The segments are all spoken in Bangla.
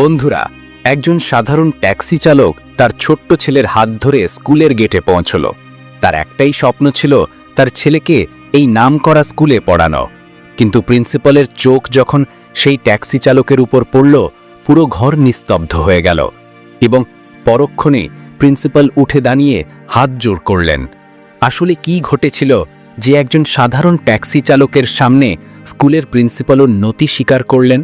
বন্ধুরা, একজন সাধারণ ট্যাক্সি চালক তার ছোট্ট ছেলের হাত ধরে স্কুলের গেটে পৌঁছল। তার একটাই স্বপ্ন ছিল তার ছেলেকে এই নামকরা স্কুলে পড়ানো। কিন্তু প্রিন্সিপালের চোখ যখন সেই ট্যাক্সি চালকের উপর পড়ল, পুরো ঘর নিস্তব্ধ হয়ে গেল এবং পরক্ষণে প্রিন্সিপাল উঠে দাঁড়িয়ে হাত জোর করলেন। আসলে কি ঘটেছিল যে একজন সাধারণ ট্যাক্সি চালকের সামনে স্কুলের প্রিন্সিপালও নতি স্বীকার করলেন?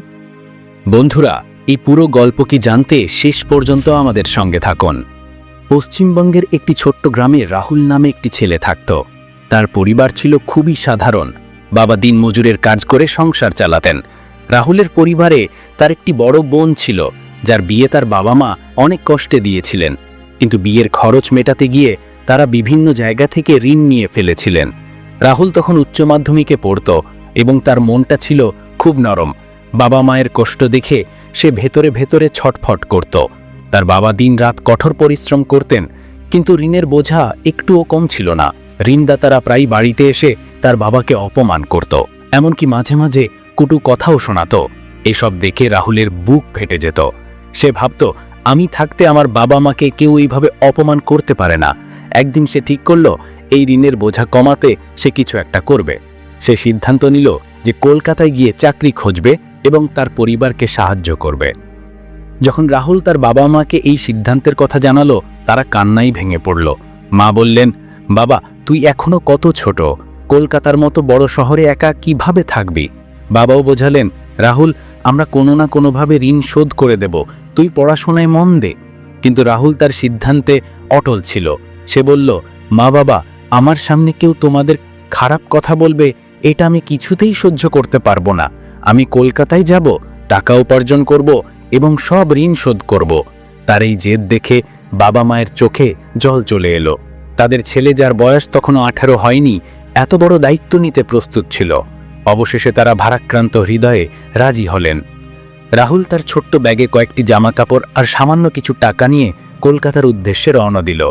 বন্ধুরা এই পুরো গল্প কি জানতে শেষ পর্যন্ত আমাদের সঙ্গে থাকুন। পশ্চিমবঙ্গের একটি ছোট্ট গ্রামে রাহুল নামে একটি ছেলে থাকত। তার পরিবার ছিল খুবই সাধারণ। বাবা দিনমজুরের কাজ করে সংসার চালাতেন। রাহুলের পরিবারে তার একটি বড় বোন ছিল, যার বিয়ে তার বাবা মা অনেক কষ্টে দিয়েছিলেন। কিন্তু বিয়ের খরচ মেটাতে গিয়ে তারা বিভিন্ন জায়গা থেকে ঋণ নিয়ে ফেলেছিলেন। রাহুল তখন উচ্চ মাধ্যমিকে পড়ত এবং তার মনটা ছিল খুব নরম। বাবা মায়ের কষ্ট দেখে সে ভেতরে ভেতরে ছটফট করত। তার বাবা দিনরাত কঠোর পরিশ্রম করতেন, কিন্তু ঋণের বোঝা একটুও কম ছিল না। ঋণদাতারা প্রায় বাড়িতে এসে তার বাবাকে অপমান করত। এমনকি মাঝে মাঝে কুটু কথাও শোনাত। এসব দেখে রাহুলের বুক ফেটে যেত। সে ভাবত, আমি থাকতে আমার বাবা মাকে কেউ এইভাবে অপমান করতে পারে না। একদিন সে ঠিক করল, এই ঋণের বোঝা কমাতে সে কিছু একটা করবে। সে সিদ্ধান্ত নিল যে কলকাতায় গিয়ে চাকরি খুঁজবে এবং তার পরিবারকে সাহায্য করবে। যখন রাহুল তার বাবা মাকে এই সিদ্ধান্তের কথা জানালো, তারা কান্নাই ভেঙে পড়ল। মা বললেন, বাবা, তুই এখনও কত ছোট? কলকাতার মতো বড় শহরে একা কীভাবে থাকবি? বাবাও বোঝালেন, রাহুল, আমরা কোনো না কোনোভাবে ঋণ শোধ করে দেব। তুই পড়াশোনায় মন দে। কিন্তু রাহুল তার সিদ্ধান্তে অটল ছিল। সে বলল, মা বাবা, আমার সামনে কেউ তোমাদের খারাপ কথা বলবে, এটা আমি কিছুতেই সহ্য করতে পারব না। আমি কলকাতায় যাব, টাকা উপার্জন করব এবং সব ঋণ শোধ করব। তার এই জেদ দেখে বাবা মায়ের চোখে জল চলে এলো। তাদের ছেলে যার বয়স তখনও আঠারো হয়নি, এত বড় দায়িত্ব নিতে প্রস্তুত ছিল। অবশেষে তারা ভারাক্রান্ত হৃদয়ে রাজি হলেন। রাহুল তার ছোট্ট ব্যাগে কয়েকটি জামাকাপড় আর সামান্য কিছু টাকা নিয়ে কলকাতার উদ্দেশ্যে রওনা দিল।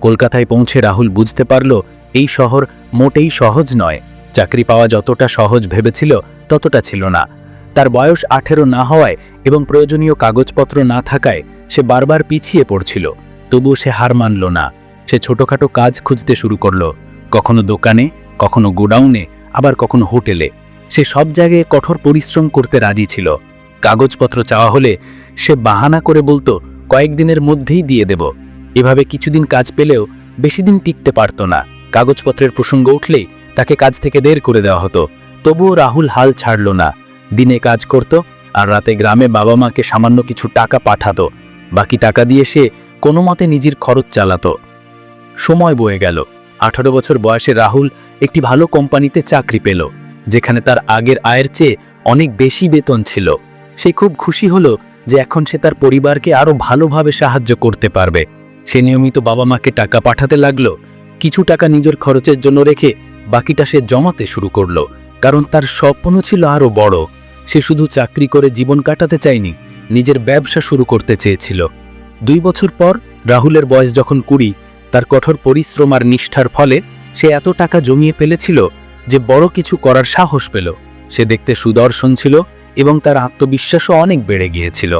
কলকাতায় পৌঁছে রাহুল বুঝতে পারল, এই শহর মোটেই সহজ নয়। চাকরি পাওয়া যতটা সহজ ভেবেছিল ততটা ছিল না। তার বয়স আঠেরো না হওয়ায় এবং প্রয়োজনীয় কাগজপত্র না থাকায় সে বারবার পিছিয়ে পড়ছিল। তবুও সে হার মানল না। সে ছোটখাটো কাজ খুঁজতে শুরু করল। কখনো দোকানে, কখনো গোডাউনে, আবার কখনো হোটেলে। সে সব জায়গায় কঠোর পরিশ্রম করতে রাজি ছিল। কাগজপত্র চাওয়া হলে সে বাহানা করে বলতো, কয়েকদিনের মধ্যেই দিয়ে দেব। এভাবে কিছুদিন কাজ পেলেও বেশি দিন টিকতে পারত না। কাগজপত্রের প্রসঙ্গ উঠলেই তাকে কাজ থেকে দের করে দেওয়া হতো। তবুও রাহুল হাল ছাড়ল না। দিনে কাজ করত আর রাতে গ্রামে বাবা মাকে সামান্য কিছু টাকা পাঠাতো। বাকি টাকা দিয়ে সে কোনো মতে নিজের খরচ চালাতো। সময় বয়ে গেল। আঠারো বছর বয়সে রাহুল একটি ভালো কোম্পানিতে চাকরি পেল, যেখানে তার আগের আয়ের চেয়ে অনেক বেশি বেতন ছিল। সে খুব খুশি হলো যে এখন সে তার পরিবারকে আরও ভালোভাবে সাহায্য করতে পারবে। সে নিয়মিত বাবা মাকে টাকা পাঠাতে লাগল, কিছু টাকা নিজের খরচের জন্য রেখে বাকিটা সে জমাতে শুরু করল, কারণ তার স্বপ্ন ছিল আরও বড়। সে শুধু চাকরি করে জীবন কাটাতে চায়নি, নিজের ব্যবসা শুরু করতে চেয়েছিল। দুই বছর পর রাহুলের বয়স যখন কুড়ি, তার কঠোর পরিশ্রম আর নিষ্ঠার ফলে সে এত টাকা জমিয়ে ফেলেছিল যে বড় কিছু করার সাহস পেল। সে দেখতে সুদর্শন ছিল এবং তার আত্মবিশ্বাসও অনেক বেড়ে গিয়েছিল।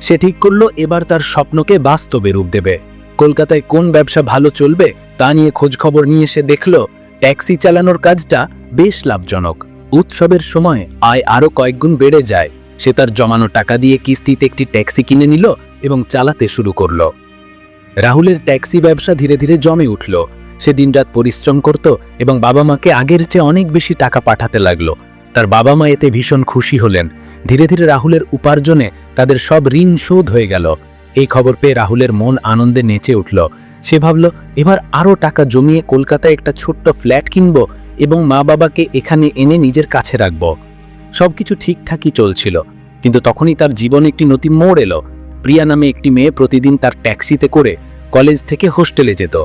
সে ঠিক করল, এবার তার স্বপ্নকে বাস্তবে রূপ দেবে। কলকাতায় কোন ব্যবসা ভালো চলবে তা নিয়ে খোঁজখবর নিয়ে সে দেখল ট্যাক্সি চালানোর কাজটা বেশ লাভজনক। উৎসবের সময় আয় আরও কয়েকগুণ বেড়ে যায়। সে তার জমানো টাকা দিয়ে কিস্তিতে একটি ট্যাক্সি কিনে নিল এবং চালাতে শুরু করল। রাহুলের ট্যাক্সি ব্যবসা ধীরে ধীরে জমে উঠল। সে দিনরাত পরিশ্রম করত এবং বাবা মাকে আগের চেয়ে অনেক বেশি টাকা পাঠাতে লাগল। তার বাবা মা এতে ভীষণ খুশি হলেন। ধীরে ধীরে রাহুলের উপার্জনে তাদের সব ঋণ শোধ হয়ে গেল। এই খবর পেয়ে রাহুলের মন আনন্দে নেচে উঠল। সে ভাবল, এবার আরও টাকা জমিয়ে কলকাতায় একটা ছোট্ট ফ্ল্যাট কিনব এবং মা বাবাকে এখানে এনে নিজের কাছে রাখব। সবকিছু ঠিকঠাকই চলছিল, কিন্তু তখনই তার জীবনে একটি নতুন মোড় এলো। প্রিয়া নামে একটি মেয়ে প্রতিদিন তার ট্যাক্সিতে করে কলেজ থেকে হোস্টেলে যেত।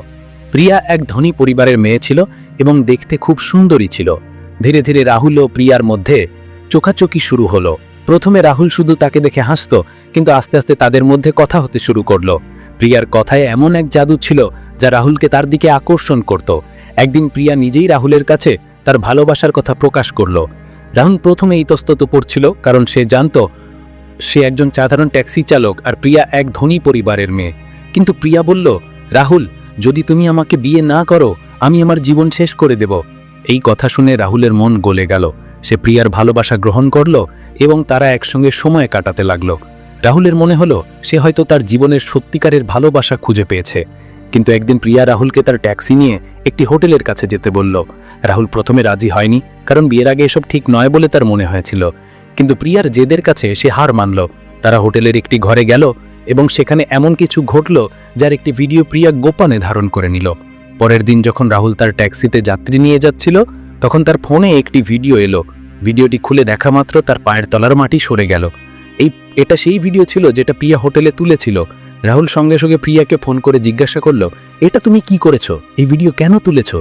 প্রিয়া এক ধনী পরিবারের মেয়ে ছিল এবং দেখতে খুব সুন্দরী ছিল। ধীরে ধীরে রাহুল ও প্রিয়ার মধ্যে চোখাচোখি শুরু হলো। প্রথমে রাহুল শুধু তাকে দেখে হাসত, কিন্তু আস্তে আস্তে তাদের মধ্যে কথা হতে শুরু করল। প্রিয়ার কথায় এমন এক জাদু ছিল যা রাহুলকে তার দিকে আকর্ষণ করত। একদিন প্রিয়া নিজেই রাহুলের কাছে তার ভালোবাসার কথা প্রকাশ করল। রাহুল প্রথমে ইতস্তত পড়ছিল, কারণ সে জানত সে একজন সাধারণ ট্যাক্সি চালক আর প্রিয়া এক ধনী পরিবারের মেয়ে। কিন্তু প্রিয়া বলল, রাহুল, যদি তুমি আমাকে বিয়ে না করো, আমি আমার জীবন শেষ করে দেব। এই কথা শুনে রাহুলের মন গলে গেল। সে প্রিয়ার ভালোবাসা গ্রহণ করল এবং তারা একসঙ্গে সময় কাটাতে লাগল। রাহুলের মনে হলো, সে হয়তো তার জীবনের সত্যিকারের ভালোবাসা খুঁজে পেয়েছে। কিন্তু একদিন প্রিয়া রাহুলকে তার ট্যাক্সি নিয়ে একটি হোটেলের কাছে যেতে বলল। রাহুল প্রথমে রাজি হয়নি, কারণ বিয়ের আগে এসব ঠিক নয় বলে তার মনে হয়েছিল। কিন্তু প্রিয়ার জেদের কাছে সে হার মানল। তারা হোটেলের একটি ঘরে গেল এবং সেখানে এমন কিছু ঘটল যার একটি ভিডিও প্রিয়া গোপনে ধারণ করে নিল। পরের দিন যখন রাহুল তার ট্যাক্সিতে যাত্রী নিয়ে যাচ্ছিল, তখন তার ফোনে একটি ভিডিও এলো। ভিডিওটি খুলে দেখা মাত্র তার পায়ের তলার মাটি সরে গেল। এটা সেই ভিডিও ছিল যেটা প্রিয়া হোটেলে তুলেছিল। রাহুল সঙ্গে সঙ্গে প্রিয়াকে ফোন করে জিজ্ঞাসা করল, এটা তুমি কি করেছ? এই ভিডিও কেন তুলেছ?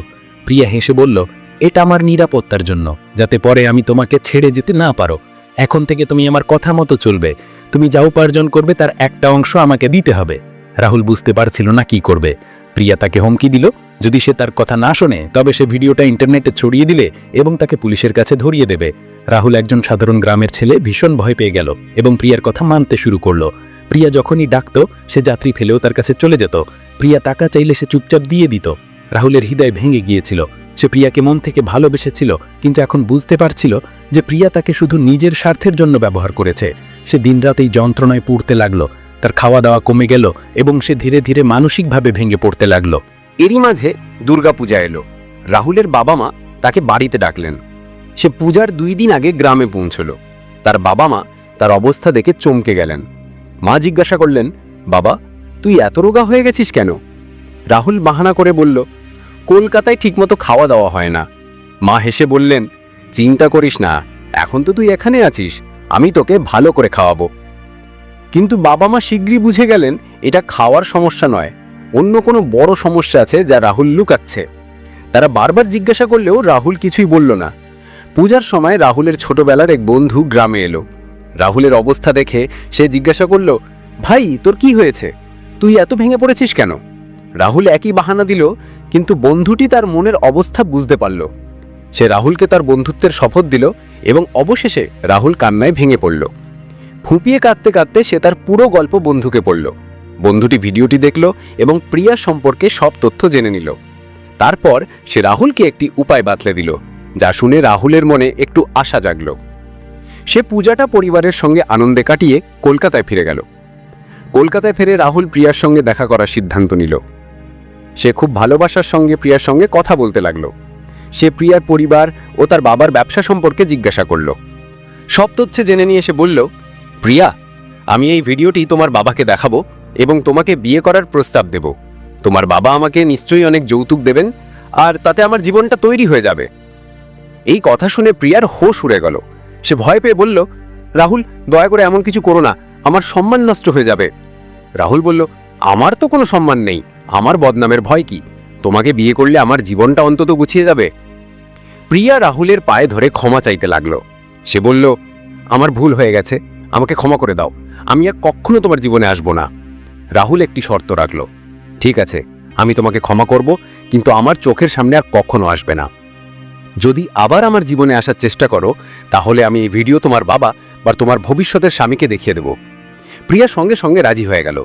প্রিয়া হেসে বলল, এটা আমার নিরাপত্তার জন্য, যাতে পরে আমি তোমাকে ছেড়ে যেতে না পারো। এখন থেকে তুমি আমার কথা মতো চলবে। তুমি যা উপার্জন করবে তার একটা অংশ আমাকে দিতে হবে। রাহুল বুঝতে পারছিল না কি করবে। প্রিয়া তাকে হুমকি দিল, যদি সে তার কথা না শোনে, তবে সে ভিডিওটা ইন্টারনেটে ছড়িয়ে দিলে এবং তাকে পুলিশের কাছে ধরিয়ে দেবে। রাহুল একজন সাধারণ গ্রামের ছেলে ভীষণ ভয় পেয়ে গেল এবং প্রিয়ার কথা মানতে শুরু করল। প্রিয়া যখনই ডাকতো, সে যাত্রী ফেলেও তার কাছে চলে যেত। প্রিয়া টাকা চাইলে সে চুপচাপ দিয়ে দিত। রাহুলের হৃদয় ভেঙে গিয়েছিল। সে প্রিয়াকে মন থেকে ভালোবেসেছিল, কিন্তু এখন বুঝতে পারছিল যে প্রিয়া তাকে শুধু নিজের স্বার্থের জন্য ব্যবহার করেছে। সে দিনরাত এই যন্ত্রণায় পুড়তে লাগল, তার খাওয়া দাওয়া কমে গেল এবং সে ধীরে ধীরে মানসিকভাবে ভেঙে পড়তে লাগল। এরই মাঝে দুর্গাপূজা এলো। রাহুলের বাবা মা তাকে বাড়িতে ডাকলেন। সে পূজার দুই দিন আগে গ্রামে পৌঁছল। তার বাবা মা তার অবস্থা দেখে চমকে গেলেন। মা জিজ্ঞাসা করলেন, বাবা, তুই এত রোগা হয়ে গেছিস কেন? রাহুল বাহানা করে বলল, কলকাতায় ঠিকমতো খাওয়া দাওয়া হয় না। মা হেসে বললেন, চিন্তা করিস না, এখন তো তুই এখানে আছিস, আমি তোকে ভালো করে খাওয়াবো। কিন্তু বাবা মা শীঘ্রই বুঝে গেলেন, এটা খাওয়ার সমস্যা নয়, অন্য কোনো বড় সমস্যা আছে যা রাহুল লুকাচ্ছে। তারা বারবার জিজ্ঞাসা করলেও রাহুল কিছুই বলল না। পূজার সময় রাহুলের ছোটবেলার এক বন্ধু গ্রামে এলো। রাহুলের অবস্থা দেখে সে জিজ্ঞাসা করল, ভাই, তোর কি হয়েছে? তুই এত ভেঙে পড়েছিস কেন? রাহুল একই বাহানা দিল, কিন্তু বন্ধুটি তার মনের অবস্থা বুঝতে পারল। সে রাহুলকে তার বন্ধুত্বের শপথ দিল এবং অবশেষে রাহুল কান্নায় ভেঙে পড়ল। ফুঁপিয়ে কাঁদতে কাঁদতে সে তার পুরো গল্প বন্ধুকে পড়ল। বন্ধুটি ভিডিওটি দেখল এবং প্রিয়া সম্পর্কে সব তথ্য জেনে নিল। তারপর সে রাহুলকে একটি উপায় বাতলে দিল। যা শুনে রাহুলের মনে একটু আশা জাগল। সে পূজাটা পরিবারের সঙ্গে আনন্দে কাটিয়ে কলকাতায় ফিরে গেল। কলকাতায় ফিরে রাহুল প্রিয়ার সঙ্গে দেখা করার সিদ্ধান্ত নিল। সে খুব ভালোবাসার সঙ্গে প্রিয়ার সঙ্গে কথা বলতে লাগল। সে প্রিয়ার পরিবার ও তার বাবার ব্যবসা সম্পর্কে জিজ্ঞাসা করল। সব তথ্যে জেনে নিয়ে সে বলল, প্রিয়া, আমি এই ভিডিওটি তোমার বাবাকে দেখাবো এবং তোমাকে বিয়ে করার প্রস্তাব দেব। তোমার বাবা আমাকে নিশ্চয়ই অনেক যৌতুক দেবেন আর তাতে আমার জীবনটা তৈরি হয়ে যাবে। এই কথা শুনে প্রিয়ার হোশ উড়ে গেল। সে ভয় পেয়ে বলল, রাহুল, দয়া করে এমন কিছু করো না, আমার সম্মান নষ্ট হয়ে যাবে। রাহুল বলল, আমার তো কোনো সম্মান নেই, আমার বদনামের ভয় কি? তোমাকে বিয়ে করলে আমার জীবনটা অন্তত গুছিয়ে যাবে? প্রিয়া রাহুলের পায়ে ধরে ক্ষমা চাইতে লাগল। সে বলল, আমার ভুল হয়ে গেছে, আমাকে ক্ষমা করে দাও, আমি আর কখনো তোমার জীবনে আসব না। রাহুল একটি শর্ত রাখল, ঠিক আছে, আমি তোমাকে ক্ষমা করব, কিন্তু আমার চোখের সামনে আর কখনো আসবে না। যদি আবার আমার জীবনে আসার চেষ্টা করো, তাহলে আমি এই ভিডিও তোমার বাবা বা তোমার ভবিষ্যতের স্বামীকে দেখিয়ে দেব। প্রিয়া সঙ্গে সঙ্গে রাজি হয়ে গেল।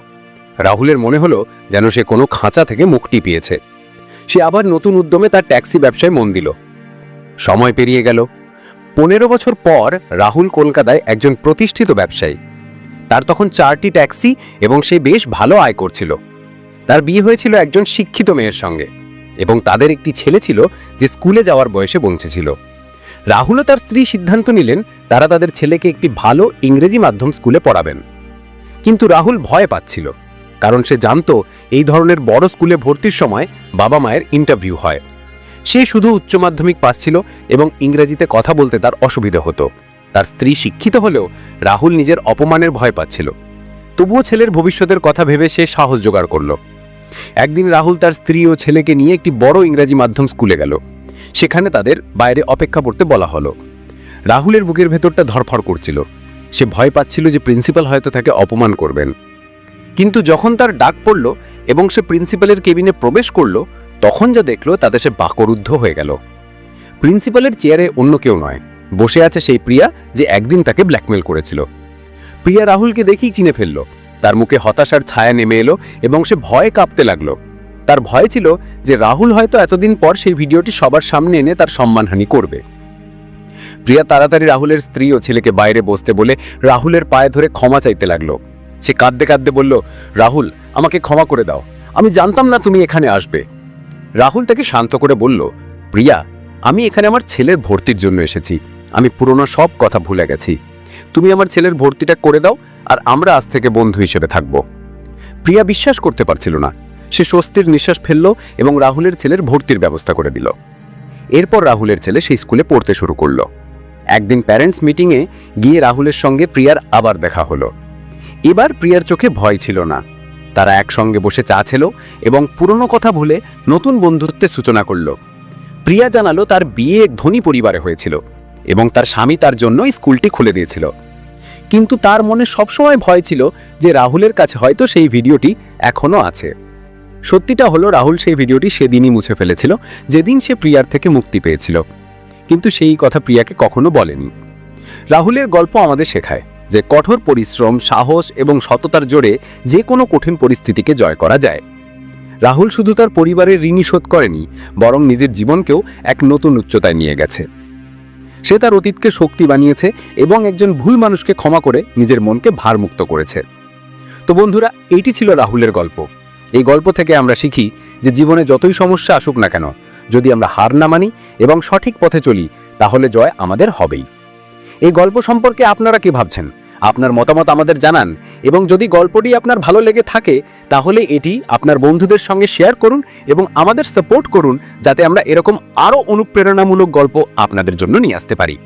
রাহুলের মনে হলো যেন সে কোনো খাঁচা থেকে মুক্তি পেয়েছে। সে আবার নতুন উদ্যমে তার ট্যাক্সি ব্যবসায় মন দিল। সময় পেরিয়ে গেল। পনেরো বছর পর রাহুল কলকাতায় একজন প্রতিষ্ঠিত ব্যবসায়ী। তার তখন চারটি ট্যাক্সি এবং সে বেশ ভালো আয় করছিল। তার বিয়ে হয়েছিল একজন শিক্ষিত মেয়ের সঙ্গে। এবং তাদের একটি ছেলে ছিল যে স্কুলে যাওয়ার বয়সে পৌঁছেছিল রাহুলও তার স্ত্রী সিদ্ধান্ত নিলেন তারা তাদের ছেলেকে একটি ভালো ইংরেজি মাধ্যম স্কুলে পড়াবেন। কিন্তু রাহুল ভয় পাচ্ছিল, কারণ সে জানতো এই ধরনের বড় স্কুলে ভর্তির সময় বাবা মায়ের ইন্টারভিউ হয়। সে শুধু উচ্চ মাধ্যমিক পাস ছিল এবং ইংরেজিতে কথা বলতে তার অসুবিধা হতো। তার স্ত্রী শিক্ষিত হলেও রাহুল নিজের অপমানের ভয় পাচ্ছিল। তবুও ছেলের ভবিষ্যতের কথা ভেবে সে সাহস জোগাড় করল। একদিন রাহুল তার স্ত্রী ও ছেলেকে নিয়ে একটি বড় ইংরাজি মাধ্যম স্কুলে গেল। সেখানে তাদের বাইরে অপেক্ষা করতে বলা হলো। রাহুলের বুকের ভেতরটা ধরফর করছিল। সে ভয় পাচ্ছিল যে প্রিন্সিপাল হয়তো তাকে অপমান করবেন। কিন্তু যখন তার ডাক পড়ল এবং সে প্রিন্সিপালের কেবিনে প্রবেশ করল, তখন যা দেখল তাতে সে বাকরুদ্ধ হয়ে গেল। প্রিন্সিপালের চেয়ারে অন্য কেউ নয়। বসে আছে সেই প্রিয়া যে একদিন তাকে ব্ল্যাকমেল করেছিল। প্রিয়া রাহুলকে দেখেই চিনে ফেলল। তার মুখে হতাশার ছায়া নেমে এলো এবং সে ভয়ে কাঁপতে লাগল। তার ভয় ছিল যে রাহুল হয়তো এতদিন পর সেই ভিডিওটি সবার সামনে এনে তার সম্মানহানি করবে। প্রিয়া তাড়াতাড়ি রাহুলের স্ত্রী ও ছেলেকে বাইরে বসতে বলে রাহুলের পায়ে ধরে ক্ষমা চাইতে লাগল। সে কাঁদতে কাঁদতে বলল, রাহুল, আমাকে ক্ষমা করে দাও। আমি জানতাম না তুমি এখানে আসবে। রাহুল তাকে শান্ত করে বলল, প্রিয়া, আমি এখানে আমার ছেলের ভর্তির জন্য এসেছি। আমি পুরনো সব কথা ভুলে গেছি। তুমি আমার ছেলের ভর্তিটা করে দাও আর আমরা আজ থেকে বন্ধু হিসেবে থাকব। প্রিয়া বিশ্বাস করতে পারছিল না। সে স্বস্তির নিঃশ্বাস ফেলল এবং রাহুলের ছেলের ভর্তির ব্যবস্থা করে দিল। এরপর রাহুলের ছেলে সেই স্কুলে পড়তে শুরু করল। একদিন প্যারেন্টস মিটিংয়ে গিয়ে রাহুলের সঙ্গে প্রিয়ার আবার দেখা হলো। এবার প্রিয়ার চোখে ভয় ছিল না। তারা একসঙ্গে বসে চা ছিল এবং পুরনো কথা ভুলে নতুন বন্ধুত্বের সূচনা করল। প্রিয়া জানালো তার বিয়ে এক ধনী পরিবারে হয়েছিল। এবং তার স্বামী তার জন্য স্কুলটি খুলে দিয়েছিল। কিন্তু তার মনে সবসময় ভয় ছিল যে রাহুলের কাছে হয়তো সেই ভিডিওটি এখনও আছে। সত্যিটা হলো, রাহুল সেই ভিডিওটি সেদিনই মুছে ফেলেছিল, যেদিন সে প্রিয়ার থেকে মুক্তি পেয়েছিল। কিন্তু সেই কথা প্রিয়াকে কখনো বলেনি। রাহুলের গল্প আমাদের শেখায় যে কঠোর পরিশ্রম, সাহস এবং সততার জোরে যে কোনো কঠিন পরিস্থিতিকে জয় করা যায়। রাহুল শুধু তার পরিবারের ঋণই শোধ করেনি, বরং নিজের জীবনকেও এক নতুন উচ্চতায় নিয়ে গেছে। সে তার অতীতকে শক্তি বানিয়েছে এবং একজন ভুল মানুষকে ক্ষমা করে নিজের মনকে ভারমুক্ত করেছে। তো বন্ধুরা, এইটি ছিল রাহুলের গল্প। এই গল্প থেকে আমরা শিখি যে জীবনে যতই সমস্যা আসুক না কেন, যদি আমরা হার না মানি এবং সঠিক পথে চলি, তাহলে জয় আমাদের হবেই। এই গল্প সম্পর্কে আপনারা কি ভাবছেন? আপনার মতামত আমাদের জানান এবং যদি গল্পটি আপনার ভালো লেগে থাকে, তাহলে এটি আপনার বন্ধুদের সঙ্গে শেয়ার করুন এবং আমাদের সাপোর্ট করুন যাতে আমরা এরকম আরও অনুপ্রেরণামূলক গল্প আপনাদের জন্য নিয়ে আসতে পারি।